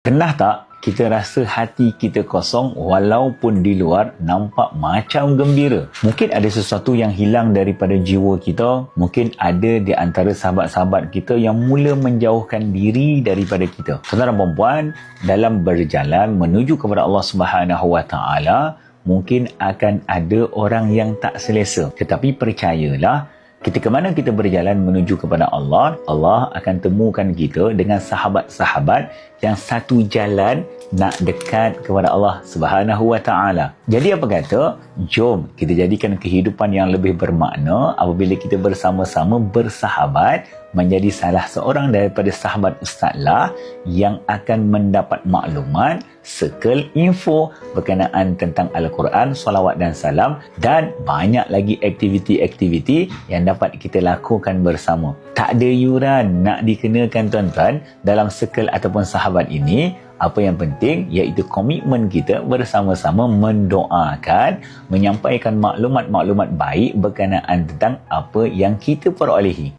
Pernah tak kita rasa hati kita kosong walaupun di luar nampak macam gembira. Mungkin ada sesuatu yang hilang daripada jiwa kita. Mungkin ada di antara sahabat-sahabat kita yang mula menjauhkan diri daripada kita. Saudara perempuan, dalam berjalan menuju kepada Allah Subhanahu Wa Taala, mungkin akan ada orang yang tak selesa. Tetapi percayalah, Ketika mana kita berjalan menuju kepada Allah, Allah akan temukan kita dengan sahabat-sahabat yang satu jalan nak dekat kepada Allah Subhanahu Wa Taala. Jadi apa kata? Jom kita jadikan kehidupan yang lebih bermakna apabila kita bersama-sama bersahabat menjadi salah seorang daripada sahabat Ustaz Lah yang akan mendapat maklumat sekel info berkenaan tentang Al-Quran, salawat dan salam dan banyak lagi aktiviti-aktiviti yang dapat kita lakukan bersama. Tak ada yuran nak dikenakan tuan-tuan dalam sekel ataupun sahabat ini apa yang penting iaitu komitmen kita bersama-sama mendoakan menyampaikan maklumat-maklumat baik berkenaan tentang apa yang kita perolehi